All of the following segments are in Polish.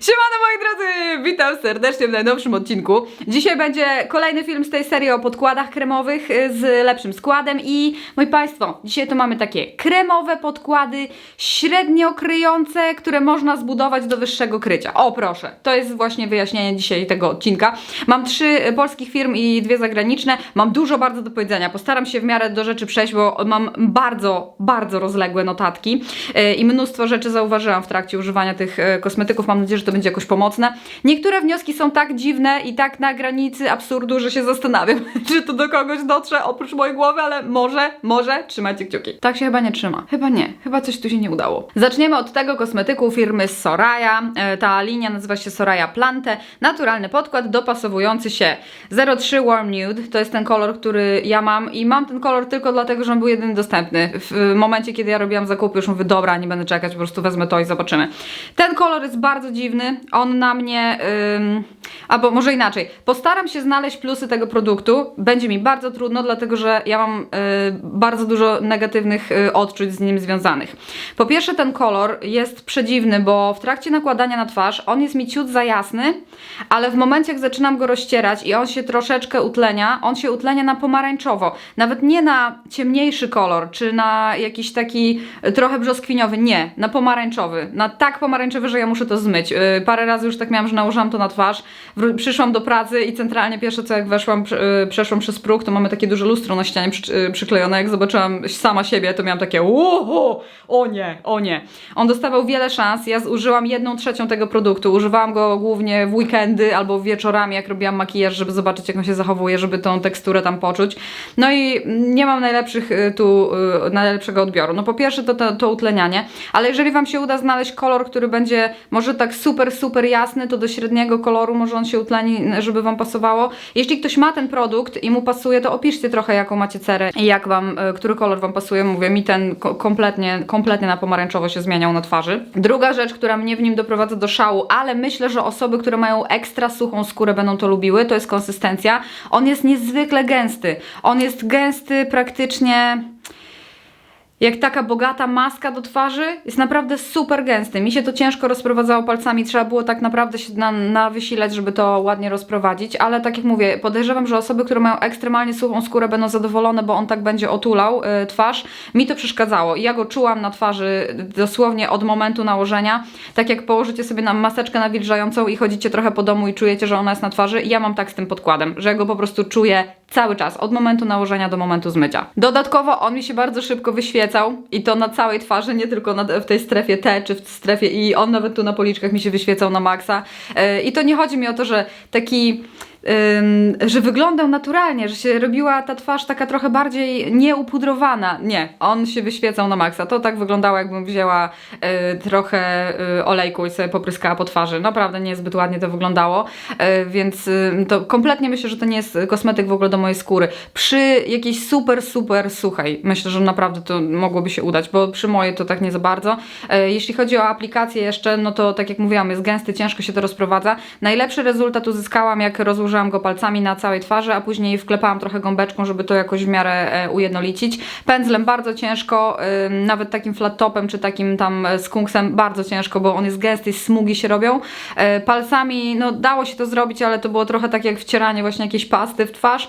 Siemano moi drodzy, witam serdecznie w najnowszym odcinku. Dzisiaj będzie kolejny film z tej serii o podkładach kremowych y, z lepszym składem i moi Państwo, dzisiaj to mamy takie kremowe podkłady, średnio kryjące, które można zbudować do wyższego krycia. O proszę, to jest właśnie wyjaśnienie dzisiaj tego odcinka. Mam trzy polskich firm i dwie zagraniczne, mam dużo bardzo do powiedzenia, postaram się w miarę do rzeczy przejść, bo mam bardzo, bardzo rozległe notatki y, i mnóstwo rzeczy zauważyłam w trakcie używania tych y, kosmetyków, mam nadzieję, że to będzie jakoś pomocne. Niektóre wnioski są tak dziwne i tak na granicy absurdu, że się zastanawiam, czy to do kogoś dotrze oprócz mojej głowy, ale może, może, trzymajcie kciuki. Tak się chyba nie trzyma. Chyba nie, chyba coś tu się nie udało. Zaczniemy od tego kosmetyku firmy Soraya. E, Ta linia nazywa się Soraya Plante. Naturalny podkład dopasowujący się 03 Warm Nude. To jest ten kolor, który ja mam i mam ten kolor tylko dlatego, że on był jedyny dostępny. W momencie, kiedy ja robiłam zakupy, już mówię, dobra, nie będę czekać, po prostu wezmę to i zobaczymy. Ten kolor jest bardzo dziwny. On na mnie, ym, albo może inaczej, postaram się znaleźć plusy tego produktu. Będzie mi bardzo trudno, dlatego że ja mam y, bardzo dużo negatywnych y, odczuć z nim związanych. Po pierwsze, ten kolor jest przedziwny, bo w trakcie nakładania na twarz on jest mi ciut za jasny, ale w momencie, jak zaczynam go rozcierać i on się troszeczkę utlenia, on się utlenia na pomarańczowo. Nawet nie na ciemniejszy kolor, czy na jakiś taki y, trochę brzoskwiniowy, nie, na pomarańczowy. Na tak pomarańczowy, że ja muszę to zmyć. Parę razy już tak miałam, że nałożyłam to na twarz, przyszłam do pracy i centralnie pierwsze co jak weszłam, y, przeszłam przez próg, to mamy takie duże lustro na ścianie y, przyklejone. Jak zobaczyłam sama siebie, to miałam takie uhu, o nie, o nie. On dostawał wiele szans, ja zużyłam jedną trzecią tego produktu. Używałam go głównie w weekendy albo wieczorami, jak robiłam makijaż, żeby zobaczyć jak on się zachowuje, żeby tą teksturę tam poczuć. No i nie mam najlepszych y, tu, najlepszego odbioru. No po pierwsze to, to, to utlenianie, ale jeżeli Wam się uda znaleźć kolor, który będzie może tak super, super jasny, to do średniego koloru może on się utleni, żeby Wam pasowało. Jeśli ktoś ma ten produkt i mu pasuje, to opiszcie trochę jaką macie cerę i jak Wam, y, który kolor Wam pasuje. Mówię, mi ten ko- kompletnie, kompletnie na pomarańczowo się zmieniał na twarzy. Druga rzecz, która mnie w nim doprowadza do szału, ale myślę, że osoby, które mają ekstra suchą skórę będą to lubiły, to jest konsystencja. On jest niezwykle gęsty. On jest gęsty praktycznie jak taka bogata maska do twarzy, jest naprawdę super gęsty. Mi się to ciężko rozprowadzało palcami, trzeba było tak naprawdę się na, na wysilać, żeby to ładnie rozprowadzić, ale tak jak mówię, podejrzewam, że osoby, które mają ekstremalnie suchą skórę będą zadowolone, bo on tak będzie otulał y, twarz. Mi to przeszkadzało ja go czułam na twarzy dosłownie od momentu nałożenia. Tak jak położycie sobie na maseczkę nawilżającą i chodzicie trochę po domu i czujecie, że ona jest na twarzy, ja mam tak z tym podkładem, że ja go po prostu czuję cały czas, od momentu nałożenia do momentu zmycia. Dodatkowo on mi się bardzo szybko wyświecał i to na całej twarzy, nie tylko na, w tej strefie T czy w strefie I, on nawet tu na policzkach mi się wyświecał na maksa. Yy, I to nie chodzi mi o to, że taki że wyglądał naturalnie, że się robiła ta twarz taka trochę bardziej nieupudrowana. Nie, on się wyświecał na maksa. To tak wyglądało, jakbym wzięła y, trochę y, olejku i sobie popryskała po twarzy. Naprawdę niezbyt ładnie to wyglądało, y, więc to kompletnie myślę, że to nie jest kosmetyk w ogóle do mojej skóry. Przy jakiejś super, super suchej, myślę, że naprawdę to mogłoby się udać, bo przy mojej to tak nie za bardzo. Jeśli chodzi o aplikację jeszcze, no to tak jak mówiłam, jest gęsty, ciężko się to rozprowadza. Najlepszy rezultat uzyskałam, jak rozłożyłam go palcami na całej twarzy, a później wklepałam trochę gąbeczką, żeby to jakoś w miarę e, ujednolicić. Pędzlem bardzo ciężko, nawet takim flat topem czy takim tam e, skunksem bardzo ciężko, bo on jest gęsty, smugi się robią. E, Palcami, no dało się to zrobić, ale to było trochę tak jak wcieranie właśnie jakiejś pasty w twarz,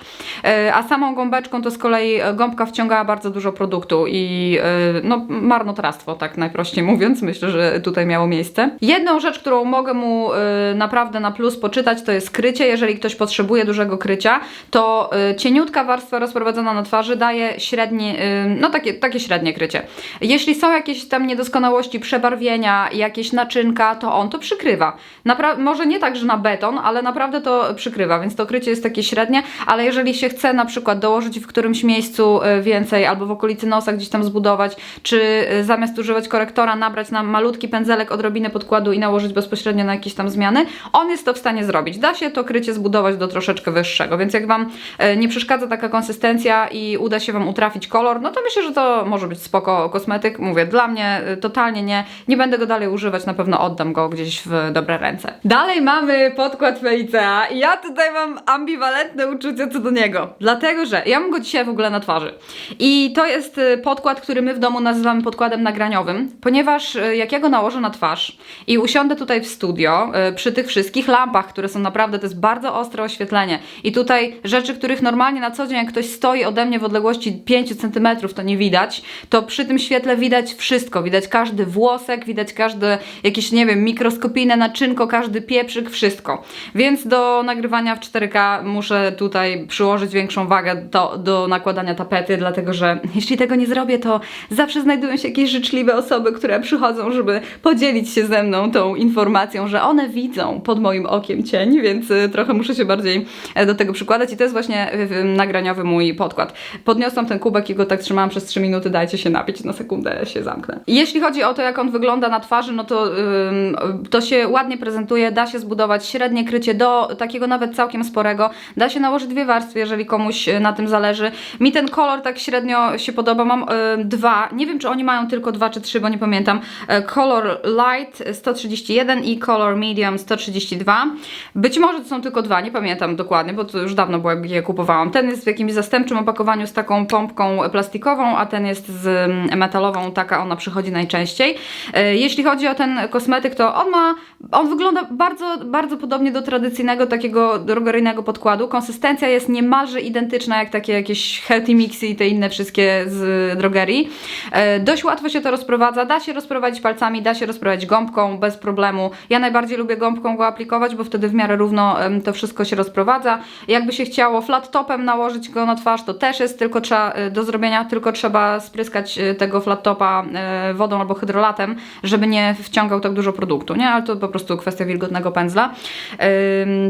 a samą gąbeczką to z kolei gąbka wciągała bardzo dużo produktu i no marnotrawstwo, tak najprościej mówiąc, myślę, że tutaj miało miejsce. Jedną rzecz, którą mogę mu naprawdę na plus poczytać, to jest krycie. Jeżeli ktoś potrzebuje dużego krycia, to y, cieniutka warstwa rozprowadzona na twarzy daje średnie, y, no takie, takie średnie krycie. Jeśli są jakieś tam niedoskonałości przebarwienia, jakieś naczynka, to on to przykrywa. Napra- może nie tak, że na beton, ale naprawdę to przykrywa, więc to krycie jest takie średnie, ale jeżeli się chce na przykład dołożyć w którymś miejscu y, więcej, albo w okolicy nosa gdzieś tam zbudować, czy zamiast używać korektora nabrać na malutki pędzelek odrobinę podkładu i nałożyć bezpośrednio na jakieś tam zmiany, on jest to w stanie zrobić. Da się to krycie zbudować do troszeczkę wyższego. Więc jak Wam e, nie przeszkadza taka konsystencja i uda się Wam utrafić kolor, no to myślę, że to może być spoko kosmetyk. Mówię, dla mnie e, totalnie nie. Nie będę go dalej używać, na pewno oddam go gdzieś w dobre ręce. Dalej mamy podkład Felicea i ja tutaj mam ambiwalentne uczucia co do niego. Dlatego, że ja mam go dzisiaj w ogóle na twarzy. I to jest y, podkład, który my w domu nazywamy podkładem nagraniowym, ponieważ jak ja go nałożę na twarz i usiądę tutaj w studio przy tych wszystkich lampach, które są naprawdę, to jest bardzo ostre oświetlenie. I tutaj rzeczy, których normalnie na co dzień jak ktoś stoi ode mnie w odległości 5 cm to nie widać, to przy tym świetle widać wszystko, widać każdy włosek, widać każde jakieś, nie wiem, mikroskopijne naczynko, każdy pieprzyk, wszystko. Więc do nagrywania w 4K muszę tutaj przyłożyć większą wagę do, do nakładania tapety, dlatego że jeśli tego nie zrobię, to zawsze znajdują się jakieś życzliwe osoby, które przychodzą, żeby podzielić się ze mną tą informacją, że one widzą pod moim okiem cień, więc y, trochę muszę się bardziej e, do tego przykładać i to jest właśnie nagraniowy mój podkład. Podniosłam ten kubek i go tak trzymałam przez 3 minuty, dajcie się napić, na sekundę się zamknę. Jeśli chodzi o to, jak on wygląda na twarzy, no to to się ładnie prezentuje, da się zbudować średnie krycie do takiego nawet całkiem sporego, da się nałożyć dwie warstwy, jeżeli komuś y, na tym zależy. Mi ten kolor tak średnio się podoba, mam y, dwa, nie wiem czy oni mają tylko dwa czy trzy, bo nie pamiętam. Color Light 131 i Color Medium 132. Być może to są tylko dwa, nie pamiętam dokładnie, bo to już dawno było jak je kupowałam. Ten jest w jakimś zastępczym opakowaniu z taką pompką plastikową, a ten jest z mm, metalową, taka ona przychodzi najczęściej. E, Jeśli chodzi o ten kosmetyk, to on ma, on wygląda bardzo, bardzo podobnie do tradycyjnego takiego drogeryjnego podkładu. Konsystencja jest niemalże identyczna jak takie jakieś healthy mixy i te inne wszystkie z drogerii. E, Dość łatwo się to rozprowadza, da się rozprowadzić palcami, da się rozprowadzić gąbką bez problemu. Ja najbardziej lubię gąbką go aplikować, bo wtedy w miarę równo to wszystko się rozprowadza. Jakby się chciało flat topem nałożyć go na twarz, to też jest tylko trzeba e, do zrobienia, tylko trzeba spryskać e, tego flat topa wodą albo hydrolatem, żeby nie wciągał tak dużo produktu, nie? Ale to po prostu kwestia wilgotnego pędzla.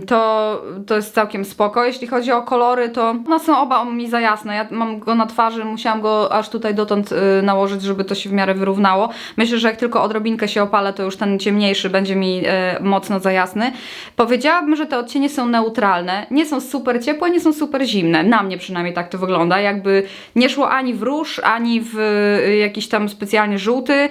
To, to jest całkiem spoko. Jeśli chodzi o kolory, to one są oba mi za jasne. Ja mam go na twarzy, musiałam go aż tutaj dotąd y, nałożyć, żeby to się w miarę wyrównało. Myślę, że jak tylko odrobinkę się opalę, to już ten ciemniejszy będzie mi y, mocno za jasny. Powiedziałabym, że te odcienie są neutralne. Nie są super ciepłe, nie są super zimne. Na mnie przynajmniej tak to wygląda. Jakby nie szło ani w róż, ani w y, jakiś tam specjalnie żółty.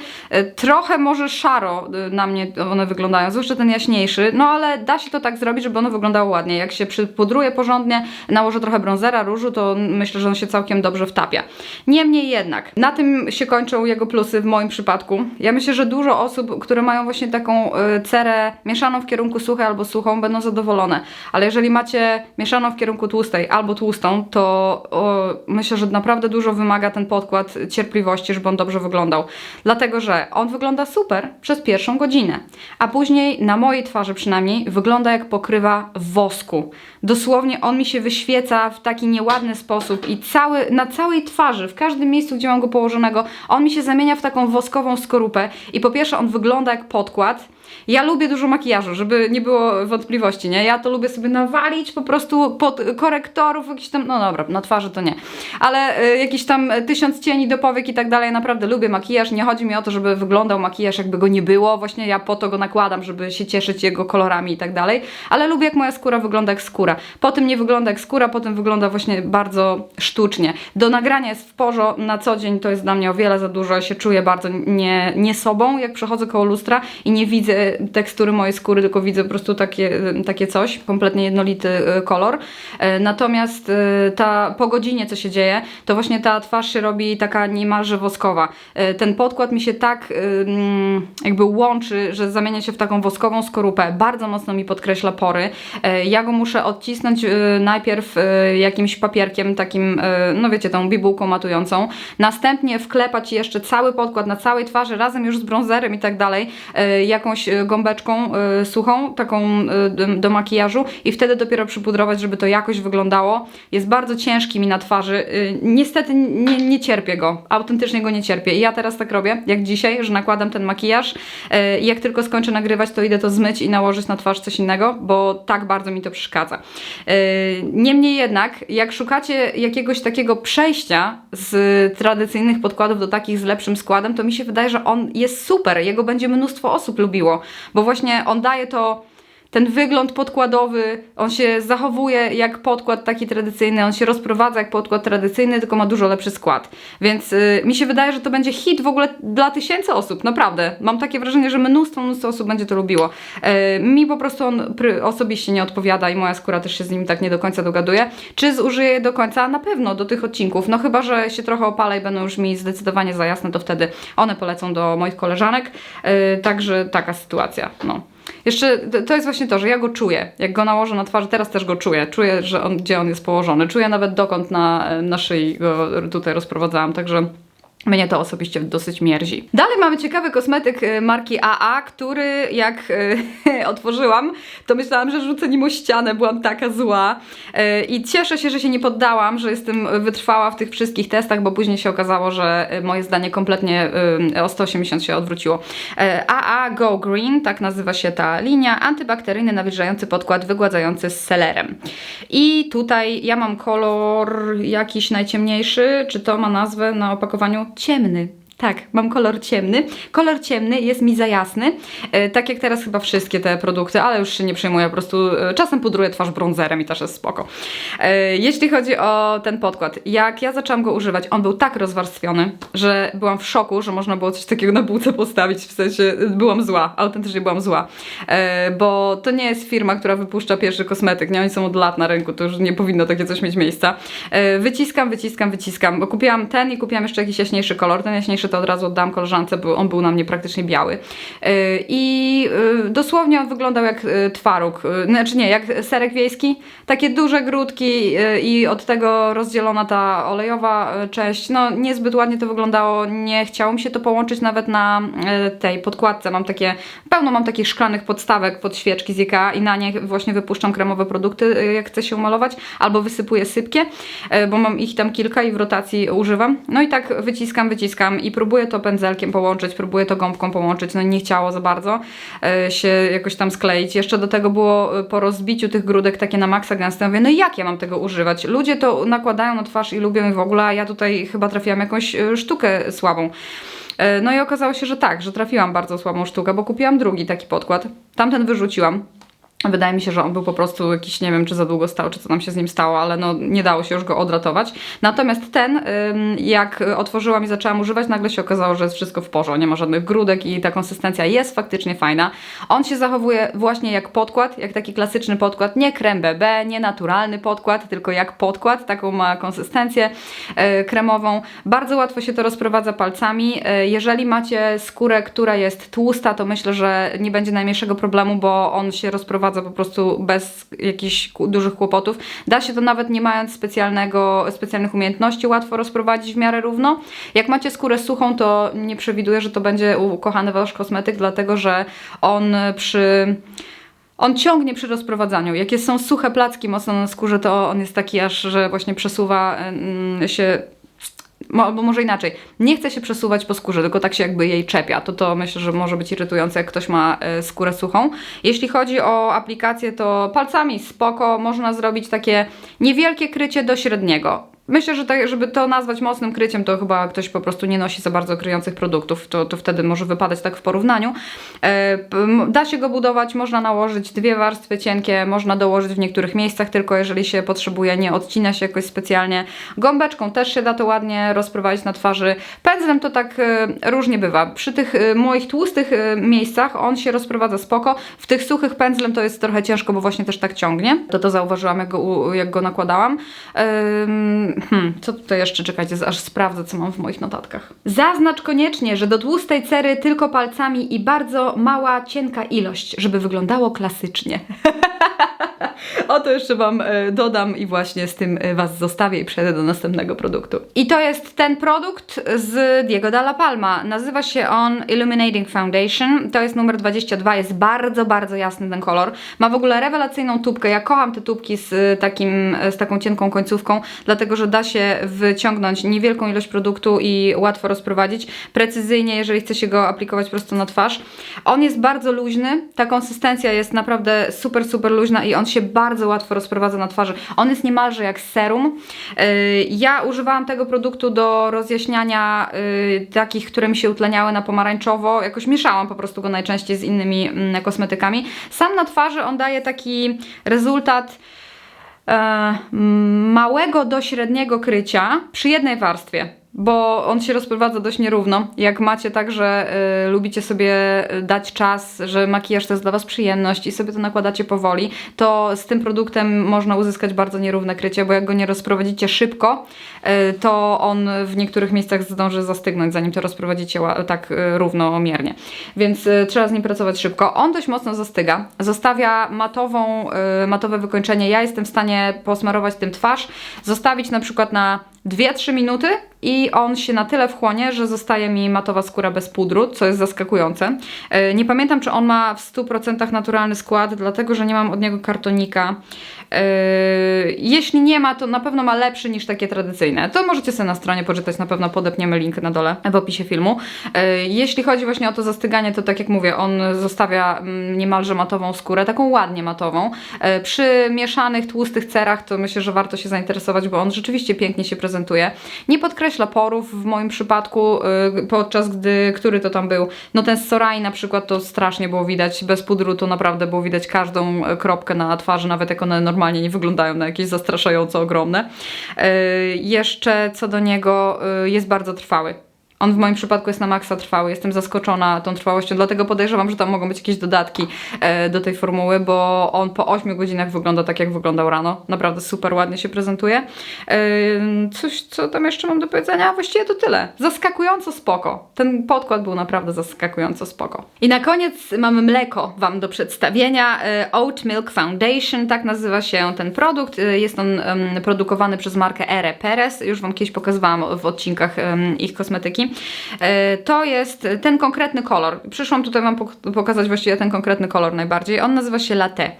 Trochę może szaro na mnie one wyglądają, zwłaszcza ten jaśniejszy. No ale da się to tak zrobić, żeby ono wyglądało ładnie. Jak się przypudruje porządnie, nałożę trochę brązera, różu, to myślę, że on się całkiem dobrze wtapia. Niemniej jednak, na tym się kończą jego plusy w moim przypadku. Ja myślę, że dużo osób, które mają właśnie taką y, cerę mieszaną w kierunku suchej albo suchą, będą zadowolone. Ale jeżeli macie mieszaną w kierunku tłustej albo tłustą, to o, myślę, że naprawdę dużo wymaga ten podkład cierpliwości, żeby on dobrze wyglądał. Dlatego, że on wygląda super przez pierwszą godzinę, a później na mojej twarzy przynajmniej wygląda jak pokrywa wosku. Dosłownie on mi się wyświeca w taki nieładny sposób i cały, na całej twarzy, w każdym miejscu, gdzie mam go położonego, on mi się zamienia w taką woskową skorupę i po pierwsze on wygląda jak podkład, ja lubię dużo makijażu, żeby nie było wątpliwości, nie? Ja to lubię sobie nawalić po prostu pod korektorów, jakiś tam, no dobra, na twarzy to nie, ale y, jakiś tam tysiąc cieni do powiek i tak dalej, naprawdę lubię makijaż, nie chodzi mi o to, żeby wyglądał makijaż jakby go nie było, właśnie ja po to go nakładam, żeby się cieszyć jego kolorami i tak dalej, ale lubię jak moja skóra wygląda jak skóra. Po tym nie wygląda jak skóra, potem wygląda właśnie bardzo sztucznie. Do nagrania jest w porzo, na co dzień to jest dla mnie o wiele za dużo, ja się czuję bardzo nie, nie sobą, jak przechodzę koło lustra i nie widzę tekstury mojej skóry, tylko widzę po prostu takie, takie coś, kompletnie jednolity y, kolor. E, Natomiast y, ta po godzinie, co się dzieje, to właśnie ta twarz się robi taka niemalże woskowa. E, Ten podkład mi się tak y, mm, jakby łączy, że zamienia się w taką woskową skorupę. Bardzo mocno mi podkreśla pory. E, Ja go muszę odcisnąć y, najpierw y, jakimś papierkiem takim, y, no wiecie, tą bibułką matującą. Następnie wklepać jeszcze cały podkład na całej twarzy razem już z bronzerem i tak dalej, e, e, gąbeczką e, suchą, taką e, do, makijażu i wtedy dopiero przypudrować, żeby to jakoś wyglądało. Jest bardzo ciężki mi na twarzy. Niestety nie, nie cierpię go, autentycznie go nie cierpię. I ja teraz tak robię, jak dzisiaj, że nakładam ten makijaż i jak tylko skończę nagrywać, to idę to zmyć i nałożyć na twarz coś innego, bo tak bardzo mi to przeszkadza. Niemniej jednak, jak szukacie jakiegoś takiego przejścia z tradycyjnych podkładów do takich z lepszym składem, to mi się wydaje, że on jest super. Jego będzie mnóstwo osób lubiło, bo właśnie on daje to ten wygląd podkładowy, on się zachowuje jak podkład taki tradycyjny, on się rozprowadza jak podkład tradycyjny, tylko ma dużo lepszy skład. Więc y, mi się wydaje, że to będzie hit w ogóle dla tysięcy osób, naprawdę. Mam takie wrażenie, że mnóstwo, mnóstwo osób będzie to lubiło. Y, mi po prostu on osobiście nie odpowiada i moja skóra też się z nim tak nie do końca dogaduje. Czy zużyję do końca? Na pewno do tych odcinków. No chyba, że się trochę opalę i będą już mi zdecydowanie za jasne, to wtedy one polecą do moich koleżanek. Y, także taka sytuacja. No. Jeszcze to- jest właśnie to, że ja go czuję. Jak go nałożę na twarzy, teraz też go czuję. Czuję, że on, gdzie on jest położony. Czuję nawet dokąd na, na szyi go tutaj rozprowadzałam, także mnie to osobiście dosyć mierzi. Dalej mamy ciekawy kosmetyk y, marki AA, który jak y, otworzyłam, to myślałam, że rzucę nim o ścianę, byłam taka zła. Y, I cieszę się, że się nie poddałam, że jestem wytrwała w tych wszystkich testach, bo później się okazało, że moje zdanie kompletnie o 180 się odwróciło. AA Go Green, tak nazywa się ta linia, antybakteryjny nawilżający podkład wygładzający z selerem. I tutaj ja mam kolor jakiś najciemniejszy, czy to ma nazwę na opakowaniu? Ciemny. Tak, mam kolor ciemny. Kolor ciemny jest mi za jasny, e, tak jak teraz chyba wszystkie te produkty, ale już się nie przejmuję, po prostu e, czasem pudruję twarz brązerem i też jest spoko. E, jeśli chodzi o ten podkład, jak ja zaczęłam go używać, on był tak rozwarstwiony, że byłam w szoku, że można było coś takiego na półce postawić, w sensie e, byłam zła, autentycznie byłam zła, e, bo to nie jest firma, która wypuszcza pierwszy kosmetyk, nie, oni są od lat na rynku, to już nie powinno takie coś mieć miejsca. E, wyciskam, wyciskam, wyciskam, bo kupiłam ten i kupiłam jeszcze jakiś jaśniejszy kolor, ten jaśniejszy to od razu oddałam koleżance, bo on był na mnie praktycznie biały. E, I e, dosłownie on wyglądał jak e, twaróg, znaczy nie, jak serek wiejski, takie duże grudki i od tego rozdzielona ta olejowa część, no niezbyt ładnie to wyglądało, nie chciało mi się to połączyć nawet na tej podkładce, mam takie, pełno mam takich szklanych podstawek pod świeczki z IKEA i na nie właśnie wypuszczam kremowe produkty, jak chcę się umalować, albo wysypuję sypkie, bo mam ich tam kilka i w rotacji używam. No i tak wyciskam, wyciskam i próbuję to pędzelkiem połączyć, próbuję to gąbką połączyć, no nie chciało za bardzo e, się jakoś tam skleić. Jeszcze do tego było e, po rozbiciu tych grudek takie na maksa gęste. Ja mówię, no jak ja mam tego używać? Ludzie to nakładają na twarz i lubią i w ogóle, a ja tutaj chyba trafiłam jakąś e, sztukę słabą. No i okazało się, że tak, że trafiłam bardzo słabą sztukę, bo kupiłam drugi taki podkład. Tamten wyrzuciłam. Wydaje mi się, że on był po prostu jakiś, nie wiem, czy za długo stał, czy co nam się z nim stało, ale no nie dało się już go odratować. Natomiast ten, jak otworzyłam i zaczęłam używać, nagle się okazało, że jest wszystko w porządku, nie ma żadnych grudek i ta konsystencja jest faktycznie fajna. On się zachowuje właśnie jak podkład, jak taki klasyczny podkład, nie krem BB, nie naturalny podkład, tylko jak podkład, taką ma konsystencję e, kremową. Bardzo łatwo się to rozprowadza palcami. E, Jeżeli macie skórę, która jest tłusta, to myślę, że nie będzie najmniejszego problemu, bo on się rozprowadza po prostu bez jakichś dużych kłopotów. Da się to nawet nie mając specjalnego, specjalnych umiejętności łatwo rozprowadzić w miarę równo. Jak macie skórę suchą, to nie przewiduję, że to będzie ukochany wasz kosmetyk, dlatego że on przy on ciągnie przy rozprowadzaniu. Jak są suche placki mocno na skórze, to on jest taki aż, że właśnie przesuwa się. Albo może inaczej, nie chce się przesuwać po skórze, tylko tak się jakby jej czepia. To to myślę, że może być irytujące, jak ktoś ma e, skórę suchą. Jeśli chodzi o aplikację, to palcami spoko, można zrobić takie niewielkie krycie do średniego. Myślę, że tak, żeby to nazwać mocnym kryciem, to chyba ktoś po prostu nie nosi za bardzo kryjących produktów, to, to wtedy może wypadać tak w porównaniu. E, da się go budować, można nałożyć dwie warstwy cienkie, można dołożyć w niektórych miejscach, tylko jeżeli się potrzebuje, nie odcina się jakoś specjalnie. Gąbeczką też się da to ładnie rozprowadzić na twarzy. Pędzlem to tak e, różnie bywa. Przy tych e, moich tłustych miejscach on się rozprowadza spoko, w tych suchych pędzlem to jest trochę ciężko, bo właśnie też tak ciągnie. To to zauważyłam, jak go, jak go nakładałam. Hmm, co tutaj jeszcze? Czekajcie, aż sprawdzę, co mam w moich notatkach. Zaznacz koniecznie, że do tłustej cery tylko palcami i bardzo mała, cienka ilość, żeby wyglądało klasycznie. O to jeszcze Wam e, dodam i właśnie z tym e, Was zostawię i przejdę do następnego produktu. I to jest ten produkt z Diego Dalla Palma. Nazywa się on Illuminating Foundation. To jest numer 22, jest bardzo, bardzo jasny ten kolor. Ma w ogóle rewelacyjną tubkę. Ja kocham te tubki z, e, takim, z taką cienką końcówką, dlatego że da się wyciągnąć niewielką ilość produktu i łatwo rozprowadzić. Precyzyjnie, jeżeli chce się go aplikować prosto na twarz. On jest bardzo luźny, ta konsystencja jest naprawdę super, super luźna i on się bardzo bardzo łatwo rozprowadza na twarzy. On jest niemalże jak serum. Yy, Ja używałam tego produktu do rozjaśniania yy, takich, które mi się utleniały na pomarańczowo. Jakoś mieszałam po prostu go najczęściej z innymi mm, kosmetykami. Sam na twarzy on daje taki rezultat e, małego do średniego krycia przy jednej warstwie. Bo on się rozprowadza dość nierówno. Jak macie tak, że y, lubicie sobie y, dać czas, że makijaż to jest dla Was przyjemność i sobie to nakładacie powoli, to z tym produktem można uzyskać bardzo nierówne krycie, bo jak go nie rozprowadzicie szybko, y, to on w niektórych miejscach zdąży zastygnąć, zanim to rozprowadzicie tak y, równomiernie. Więc y, trzeba z nim pracować szybko. On dość mocno zastyga, zostawia matową, y, matowe wykończenie. Ja jestem w stanie posmarować tym twarz, zostawić na przykład na 2-3 minuty i on się na tyle wchłonie, że zostaje mi matowa skóra bez pudru, co jest zaskakujące. E, Nie pamiętam, czy on ma w 100% naturalny skład, dlatego że nie mam od niego kartonika. E, Jeśli nie ma, to na pewno ma lepszy niż takie tradycyjne. To możecie sobie na stronie poczytać, na pewno podepniemy link na dole w opisie filmu. E, Jeśli chodzi właśnie o to zastyganie, to tak jak mówię, on zostawia mm, niemalże matową skórę, taką ładnie matową. E, Przy mieszanych, tłustych cerach to myślę, że warto się zainteresować, bo on rzeczywiście pięknie się prezentuje. Nie podkreśla porów w moim przypadku, podczas gdy, który to tam był, no ten z Sorai na przykład to strasznie było widać, bez pudru to naprawdę było widać każdą e, kropkę na twarzy, nawet jak one normalnie nie wyglądają na jakieś zastraszająco ogromne. Y, Jeszcze co do niego y, jest bardzo trwały. On w moim przypadku jest na maksa trwały. Jestem zaskoczona tą trwałością, dlatego podejrzewam, że tam mogą być jakieś dodatki e, do tej formuły, bo on po 8 godzinach wygląda tak, jak wyglądał rano. Naprawdę super ładnie się prezentuje. E, coś, co tam jeszcze mam do powiedzenia? Właściwie to tyle. Zaskakująco spoko. Ten podkład był naprawdę zaskakująco spoko. I na koniec mamy mleko Wam do przedstawienia. E, Oat Milk Foundation, tak nazywa się ten produkt. E, Jest on em, produkowany przez markę Ere Perez. Już Wam kiedyś pokazywałam w odcinkach em, ich kosmetyki. E, To jest ten konkretny kolor. Przyszłam tutaj Wam pok- pokazać właściwie ten konkretny kolor najbardziej. On nazywa się Latte.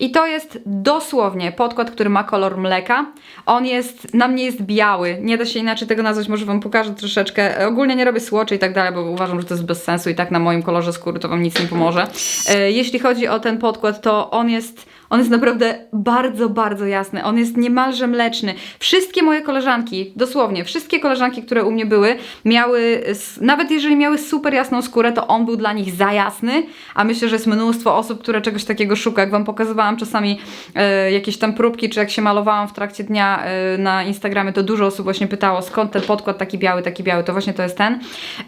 I to jest dosłownie podkład, który ma kolor mleka. On jest, na mnie jest biały. Nie da się inaczej tego nazwać, może Wam pokażę troszeczkę. Ogólnie nie robię słoczy i tak dalej, bo uważam, że to jest bez sensu i tak na moim kolorze skóry to Wam nic nie pomoże. E, Jeśli chodzi o ten podkład, to on jest on jest naprawdę bardzo, bardzo jasny. On jest niemalże mleczny. Wszystkie moje koleżanki, dosłownie, wszystkie koleżanki, które u mnie były, miały, nawet jeżeli miały super jasną skórę, to on był dla nich za jasny, a myślę, że jest mnóstwo osób, które czegoś takiego szuka. Jak Wam pokazywałam czasami e, jakieś tam próbki, czy jak się malowałam w trakcie dnia e, na Instagramie, to dużo osób właśnie pytało, skąd ten podkład taki biały, taki biały, to właśnie to jest ten.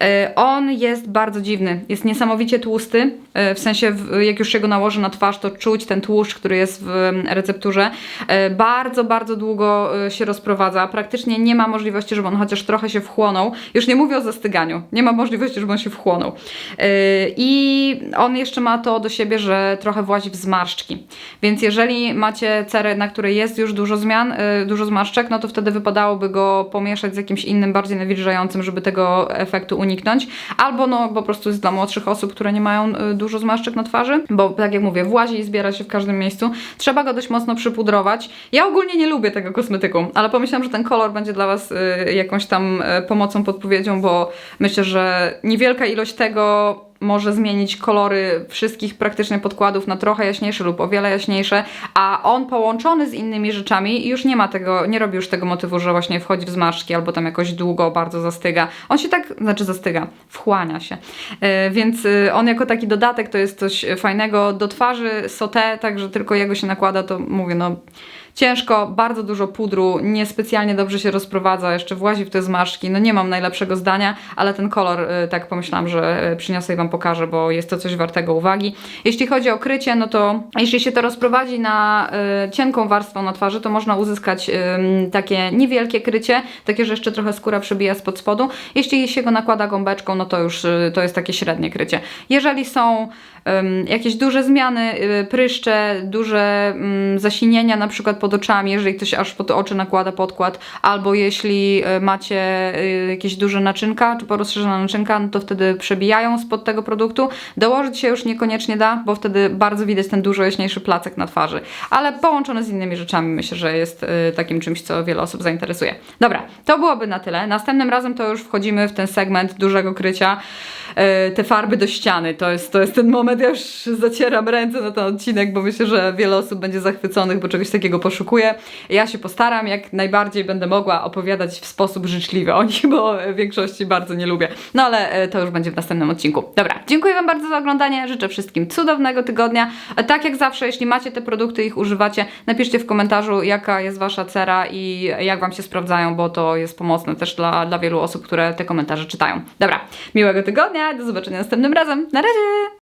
E, on jest bardzo dziwny, jest niesamowicie tłusty, e, w sensie w, jak już się go nałoży na twarz, to czuć ten tłuszcz, który jest w recepturze. E, Bardzo, bardzo długo e, się rozprowadza. Praktycznie nie ma możliwości, żeby on chociaż trochę się wchłonął. Już nie mówię o zastyganiu. Nie ma możliwości, żeby on się wchłonął. E, I on jeszcze ma to do siebie, że trochę włazi w zmarszczki. Więc jeżeli macie cerę, na której jest już dużo zmian, dużo zmarszczek, no to wtedy wypadałoby go pomieszać z jakimś innym, bardziej nawilżającym, żeby tego efektu uniknąć. Albo no po prostu jest dla młodszych osób, które nie mają dużo zmarszczek na twarzy, bo tak jak mówię, włazi i zbiera się w każdym miejscu. Trzeba go dość mocno przypudrować. Ja ogólnie nie lubię tego kosmetyku, ale pomyślałam, że ten kolor będzie dla Was y, jakąś tam y, pomocą, podpowiedzią, bo myślę, że niewielka ilość tego może zmienić kolory wszystkich praktycznie podkładów na trochę jaśniejsze lub o wiele jaśniejsze, a on połączony z innymi rzeczami już nie ma tego, nie robi już tego motywu, że właśnie wchodzi w zmarszczki albo tam jakoś długo bardzo zastyga. On się tak, znaczy zastyga, wchłania się. E, więc e, on jako taki dodatek to jest coś fajnego do twarzy, sauté, także tylko jego się nakłada, to mówię, no ciężko, bardzo dużo pudru, niespecjalnie dobrze się rozprowadza, jeszcze włazi w te zmarszczki, no nie mam najlepszego zdania, ale ten kolor, y, tak pomyślałam, że y, przyniosę i Wam pokażę, bo jest to coś wartego uwagi. Jeśli chodzi o krycie, no to jeśli się to rozprowadzi na y, cienką warstwą na twarzy, to można uzyskać takie niewielkie krycie, takie, że jeszcze trochę skóra przebija spod spodu. Jeśli się go nakłada gąbeczką, no to już to jest takie średnie krycie. Jeżeli są jakieś duże zmiany, y, pryszcze, duże ym, zasinienia na przykład pod oczami, jeżeli ktoś aż pod oczy nakłada podkład, albo jeśli y, macie y, jakieś duże naczynka, czy porozszerzone naczynka, no to wtedy przebijają spod tego produktu. Dołożyć się już niekoniecznie da, bo wtedy bardzo widać ten dużo jaśniejszy placek na twarzy, ale połączone z innymi rzeczami myślę, że jest takim czymś, co wiele osób zainteresuje. Dobra, to byłoby na tyle. Następnym razem to już wchodzimy w ten segment dużego krycia. Te farby do ściany, to jest, to jest ten moment, nawet ja już zacieram ręce na ten odcinek, bo myślę, że wiele osób będzie zachwyconych, bo czegoś takiego poszukuje. Ja się postaram, jak najbardziej będę mogła opowiadać w sposób życzliwy o nich, bo w większości bardzo nie lubię. No ale e, to już będzie w następnym odcinku. Dobra, dziękuję Wam bardzo za oglądanie. Życzę wszystkim cudownego tygodnia. A tak jak zawsze, jeśli macie te produkty ich używacie, napiszcie w komentarzu, jaka jest Wasza cera i jak Wam się sprawdzają, bo to jest pomocne też dla, dla wielu osób, które te komentarze czytają. Dobra, miłego tygodnia, do zobaczenia następnym razem. Na razie!